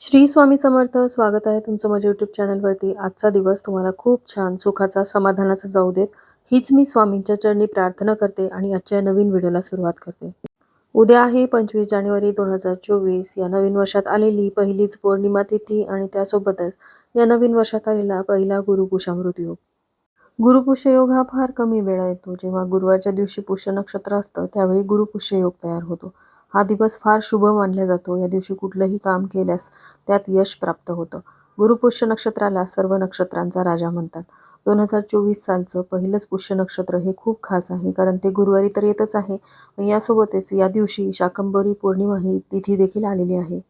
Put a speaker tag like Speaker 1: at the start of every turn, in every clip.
Speaker 1: श्री स्वामी समर्थ स्वागत आहे तुमचं माझ्या यूट्यूब चॅनलवरती आजचा दिवस तुम्हाला खूप छान सुखाचा समाधानाचा जाऊ देत. हीच मी स्वामींच्या चरणी प्रार्थना करते आणि आजच्या नवीन व्हिडिओला सुरुवात करते. उद्या आहे पंचवीस जानेवारी दोन हजार चोवीस. या नवीन वर्षात आलेली पहिलीच पौर्णिमा तिथी आणि त्यासोबतच या नवीन वर्षात आलेला पहिला गुरुपुषामृत योग गुरुपुष्ययोग हा फार कमी वेळा येतो. जेव्हा गुरुवारच्या दिवशी पुष्य नक्षत्र असतं त्यावेळी गुरुपुष्ययोग तयार होतो. हा दिवस फार शुभ मानला जातो. या दिवशी कुठलंही काम केल्यास त्यात यश प्राप्त होतं. गुरुपुष्य नक्षत्राला सर्व नक्षत्रांचा राजा म्हणतात. दोन हजार चोवीस सालचं पहिलंच पुष्य नक्षत्र हे खूप खास आहे कारण ते गुरुवारी तर येतच आहे. यासोबतच या दिवशी शाकंभरी पौर्णिमा ही तिथी देखील आलेली आहे.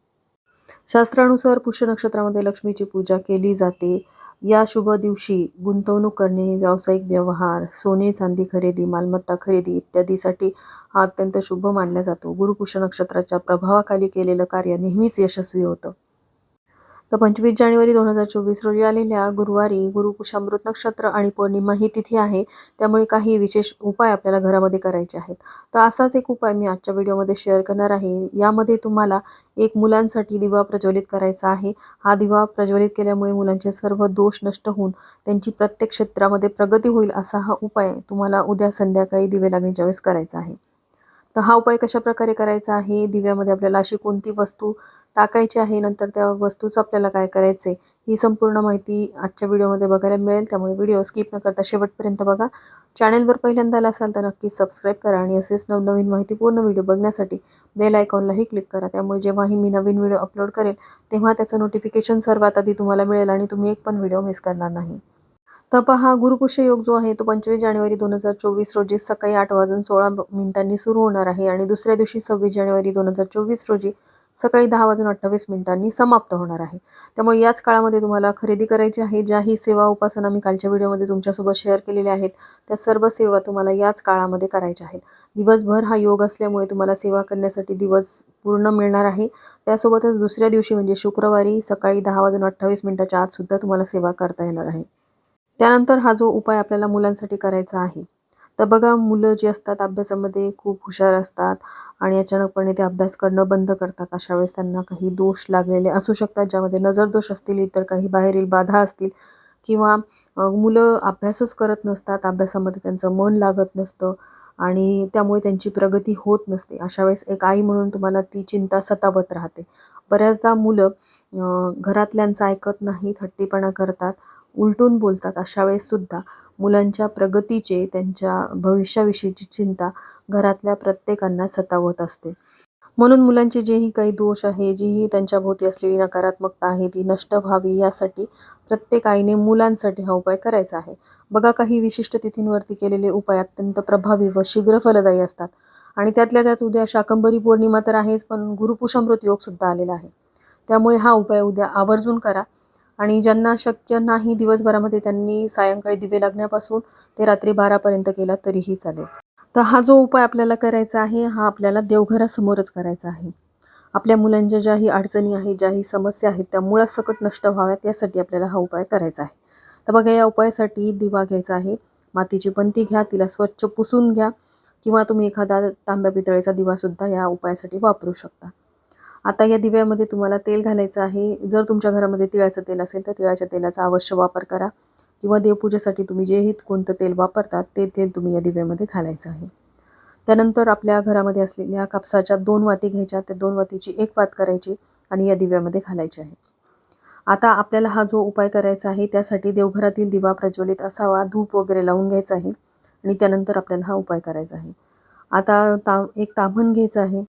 Speaker 1: शास्त्रानुसार पुष्य नक्षत्रामध्ये लक्ष्मीची पूजा केली जाते. या शुभ दिवशी गुंतवणूक करणे व्यावसायिक व्यवहार सोने चांदी खरेदी मालमत्ता खरेदी इत्यादीसाठी हा अत्यंत शुभ मानला जातो. गुरुपुष्य नक्षत्राच्या प्रभावाखाली केलेलं कार्य नेहमीच यशस्वी होतं. तर पंचवीस जानेवारी दोन हजार चोवीस रोजी आलेल्या गुरुवारी गुरुकुशामृत नक्षत्र आणि पौर्णिमा ही तिथी आहे. त्यामुळे काही विशेष उपाय आपल्याला घरामध्ये करायचे आहेत. तर असाच एक उपाय मी आजच्या व्हिडिओमध्ये शेअर करणार आहे. यामध्ये तुम्हाला एक मुलांसाठी दिवा प्रज्वलित करायचा आहे. हा दिवा प्रज्वलित केल्यामुळे मुलांचे सर्व दोष नष्ट होऊन त्यांची प्रत्येक क्षेत्रामध्ये प्रगती होईल असा हा उपाय तुम्हाला उद्या संध्याकाळी दिवे लागण्याच्या वेळेस करायचा आहे. तर हा उपाय कशा प्रकारे करायचा आहे? दिव्यामध्ये आपल्याला अशी कोणती वस्तू टाकायची आहे? नंतर त्या वस्तूचं आपल्याला काय करायचं आहे ही संपूर्ण माहिती आजच्या व्हिडिओमध्ये बघायला मिळेल. त्यामुळे व्हिडिओ स्किप न करता शेवटपर्यंत बघा. चॅनलवर पहिल्यांदा आला असाल तर नक्कीच सबस्क्राईब करा आणि असेच नवनवीन माहिती पूर्ण व्हिडिओ बघण्यासाठी बेल आयकॉनलाही क्लिक करा. त्यामुळे जेव्हाही मी नवीन व्हिडिओ अपलोड करेल तेव्हा त्याचं नोटिफिकेशन सर्वात आधी तुम्हाला मिळेल आणि तुम्ही एक पण व्हिडिओ मिस करणार नाही. तर पहा गुरुपुष्य योग जो आहे तो पंचवीस जानेवारी दोन हजार चोवीस रोजी सकाळी आठ वाजून सोळा मिनिटांनी सुरू होणार आहे आणि दुसऱ्या दिवशी सव्वीस जानेवारी दोन हजार चोवीस रोजी सकाळी दहा वाजून अठ्ठावीस मिनिटांनी समाप्त होणार आहे. त्यामुळे याच काळामध्ये तुम्हाला खरेदी करायची आहे ज्याही सेवा उपासना मी कालच्या व्हिडिओमध्ये तुमच्यासोबत शेअर केलेल्या आहेत त्या सर्व सेवा तुम्हाला याच काळामध्ये करायच्या आहेत. दिवसभर हा योग असल्यामुळे तुम्हाला सेवा करण्यासाठी दिवस पूर्ण मिळणार आहे. त्यासोबतच दुसऱ्या दिवशी म्हणजे शुक्रवारी सकाळी दहा वाजून अठ्ठावीस मिनिटाच्या आतसुद्धा तुम्हाला सेवा करता येणार आहे. त्यानंतर हा जो उपाय आपल्याला मुलांसाठी करायचा आहे तर बघा मुलं जी असतात अभ्यासामध्ये खूप हुशार असतात आणि अचानकपणे ते अभ्यास करणं बंद करतात. अशा वेळेस त्यांना काही दोष लागलेले असू शकतात ज्यामध्ये नजर दोष असतील इतर काही बाहेरील बाधा असतील किंवा मुलं अभ्यासच करत नसतात अभ्यासामध्ये त्यांचं मन लागत नसतं आणि त्यामुळे त्यांची प्रगती होत नसते. अशा वेळेस एक आई म्हणून तुम्हाला ती चिंता सतावत राहते. बऱ्याचदा मुलं घरातल्यांचं ऐकत नाहीत हट्टीपणा करतात उलटून बोलतात. अशा वेळेससुद्धा मुलांच्या प्रगतीचे त्यांच्या भविष्याविषयीची चिंता घरातल्या प्रत्येकांना सतावत असते. म्हणून मुलांचे जेही काही दोष आहे जीही त्यांच्या भोवती असलेली नकारात्मकता आहे ती नष्ट व्हावी यासाठी प्रत्येक आईने मुलांसाठी हा उपाय करायचा आहे. बघा काही विशिष्ट तिथींवरती केलेले उपाय अत्यंत प्रभावी व शीघ्र फलदायी असतात. आणि त्यातल्या त्यात उद्या शाकंभरी पौर्णिमा तर आहेच पण गुरुपुषामृत योगसुद्धा आलेला आहे. त्यामुळे हा उपाय उद्या आवर्जून करा. आणि ज्यांना शक्य नाही दिवसभरामध्ये त्यांनी सायंकाळी दिवे लागण्यापासून ते रात्री बारापर्यंत केला तरीही चालेल. तर हा जो उपाय आपल्याला करायचा आहे हा आपल्याला देवघरासमोरच करायचा आहे. आपल्या मुलांच्या ज्याही अडचणी आहेत ज्याही समस्या आहेत त्या मुळासकट नष्ट व्हाव्यात यासाठी आपल्याला हा उपाय करायचा आहे. तर बघा या उपायासाठी दिवा घ्यायचा आहे. मातीची पंती घ्या तिला स्वच्छ पुसून घ्या किंवा तुम्ही एखादा तांब्या पितळेचा दिवासुद्धा या उपायासाठी वापरू शकता. आता या दिव्यामध्ये तुम्हाला तेल घालायचं आहे. जर तुमच्या घरामध्ये तिळाचं तेल असेल तर तिळाच्या तेलाचा अवश्य वापर करा. किंवा देवपूजेसाठी तुम्ही जेही कोणतं तेल वापरतात ते तेल तुम्ही या दिव्यामध्ये घालायचं आहे. त्यानंतर आपल्या घरामध्ये असलेल्या कापसाच्या दोन वाती घ्यायच्या. त्या दोन वातीची एक वात करायची आणि या दिव्यामध्ये घालायची आहे. आता आपल्याला हा जो उपाय करायचा आहे त्यासाठी देवघरातील दिवा प्रज्वलित असावा धूप वगैरे लावून घ्यायचा आहे आणि त्यानंतर आपल्याला हा उपाय करायचा आहे. आता ता एक ताम्हण घ्यायचं आहे.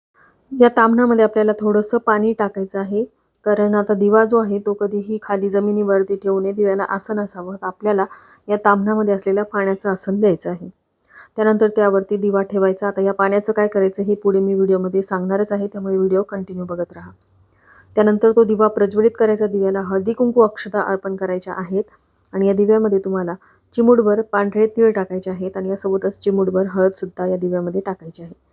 Speaker 1: या तामणामध्ये आपल्याला थोडंसं पाणी टाकायचं आहे. कारण आता दिवा जो आहे तो कधीही खाली जमिनीवरती ठेवू नये. दिव्याला आसन असावं. आपल्याला या तामणामध्ये असलेल्या पाण्याचं आसन द्यायचं आहे. त्यानंतर त्यावरती दिवा ठेवायचा. आता या पाण्याचं काय करायचं हे पुढे मी व्हिडिओमध्ये सांगणारच आहे. त्यामुळे व्हिडिओ कंटिन्यू बघत राहा. त्यानंतर तो दिवा प्रज्वलित करायचा. दिव्याला हळदी कुंकू अक्षता अर्पण करायच्या आहेत. आणि या दिव्यामध्ये तुम्हाला चिमूडभर पांढरे तीळ टाकायचे आहेत. आणि यासोबतच चिमूडभर हळदसुद्धा या दिव्यामध्ये टाकायची आहे.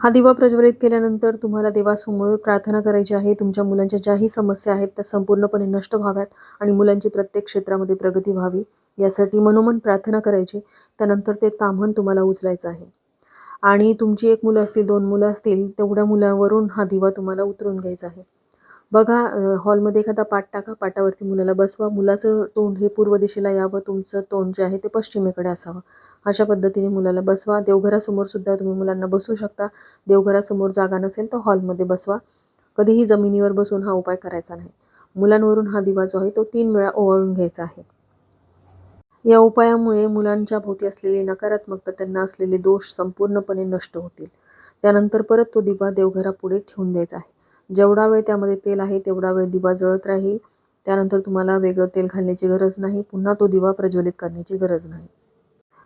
Speaker 1: हा दिवा प्रज्वलित केल्यानंतर तुम्हाला देवासमोर प्रार्थना करायची आहे. तुमच्या मुलांच्या ज्याही समस्या आहेत त्या संपूर्णपणे नष्ट व्हाव्यात आणि मुलांची प्रत्येक क्षेत्रामध्ये प्रगती व्हावी. यासाठी मनोमन प्रार्थना करायची. त्यानंतर ते ताम्हण तुम्हाला उचलायचं आहे. आणि तुमची एक मुलं असतील दोन मुलं असतील तेवढ्या मुलावरून हा दिवा तुम्हाला उतरून घ्यायचा आहे. बघा हॉलमध्ये एखादा पाट टाका पाटावरती मुलाला बसवा. मुलाचं तोंड हे पूर्व दिशेला यावं तुमचं तोंड जे आहे ते पश्चिमेकडे असावं. अशा पद्धतीने मुलाला बसवा. देवघरासमोर सुद्धा तुम्ही मुलांना बसवू शकता. देवघरासमोर जागा नसेल तर हॉलमध्ये बसवा. कधीही जमिनीवर बसून हा उपाय करायचा नाही. मुलांवरून हा दिवा जो आहे तो तीन वेळा ओवाळून घ्यायचा आहे. या उपायामुळे मुलांच्या भोवती असलेली नकारात्मकता त्यांना असलेले दोष संपूर्णपणे नष्ट होतील. त्यानंतर परत तो दिवा देवघरापुढे ठेवून द्यायचा आहे. जेवढा वेळ त्यामध्ये तेल आहे तेवढा वेळ दिवा जळत राहील. त्यानंतर तुम्हाला वेगळं तेल घालण्याची गरज नाही. पुन्हा तो दिवा प्रज्वलित करण्याची गरज नाही.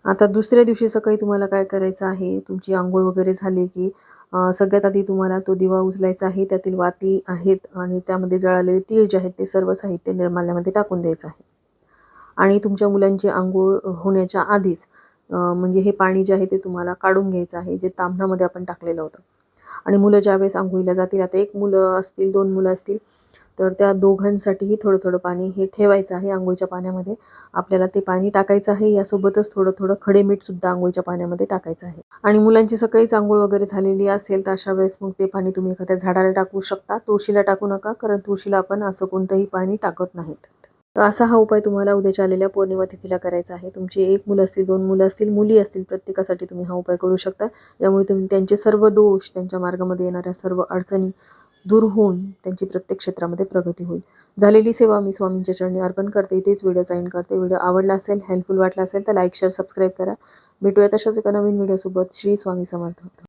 Speaker 1: आता दुसऱ्या दिवशी सकाळी तुम्हाला काय करायचं आहे? तुमची आंघोळ वगैरे झाली की सगळ्यात आधी तुम्हाला तो दिवा उचलायचा आहे. त्यातील वाती आहेत आणि त्यामध्ये जळालेले तीळ जे आहेत ते सर्व साहित्य निर्माल्यामध्ये टाकून द्यायचं आहे. आणि तुमच्या मुलांची आंघोळ होण्याच्या आधीच म्हणजे हे पाणी जे आहे ते तुम्हाला काढून घ्यायचं आहे जे तांबणामध्ये आपण टाकलेलं होतं. आणि मुलं ज्यावेळेस आंघोळीला जातील आता एक मुलं असतील दोन मुलं असतील तर त्या दोघांसाठीही थोडं थोडं पाणी हे ठेवायचं आहे आंघोळीच्या पाण्यामध्ये. आपल्याला ते पाणी टाकायचं आहे यासोबतच थोडं थोडं खडे मीठसुद्धा आंघोळीच्या पाण्यामध्ये टाकायचं आहे. आणि मुलांची सकाळीच आंघोळ वगैरे झालेली असेल तर अशा वेळेस मग ते पाणी तुम्ही एखाद्या झाडाला टाकू शकता तुळशीला टाकू नका कारण तुळशीला आपण असं कोणतंही पाणी टाकत नाहीत. तर असा हा उपाय तुम्हाला उद्याच्या आलेल्या पौर्णिमा तिथीला करायचा आहे. तुमची एक मुलं असतील दोन मुलं असतील मुली असतील प्रत्येकासाठी तुम्ही हा उपाय करू शकता. यामुळे तुम्ही त्यांचे सर्व दोष त्यांच्या मार्गामध्ये येणाऱ्या सर्व अडचणी दूर होऊन त्यांची प्रत्येक क्षेत्रामध्ये प्रगती होईल. झालेली सेवा मी स्वामींच्या चरणी अर्पण करते. इथेच व्हिडिओ साईन करते. व्हिडिओ आवडला असेल हेल्पफुल वाटला असेल तर लाईक शेअर सबस्क्राईब करा. भेटूया तशाच एका नवीन व्हिडिओसोबत. श्री स्वामी समर्थ.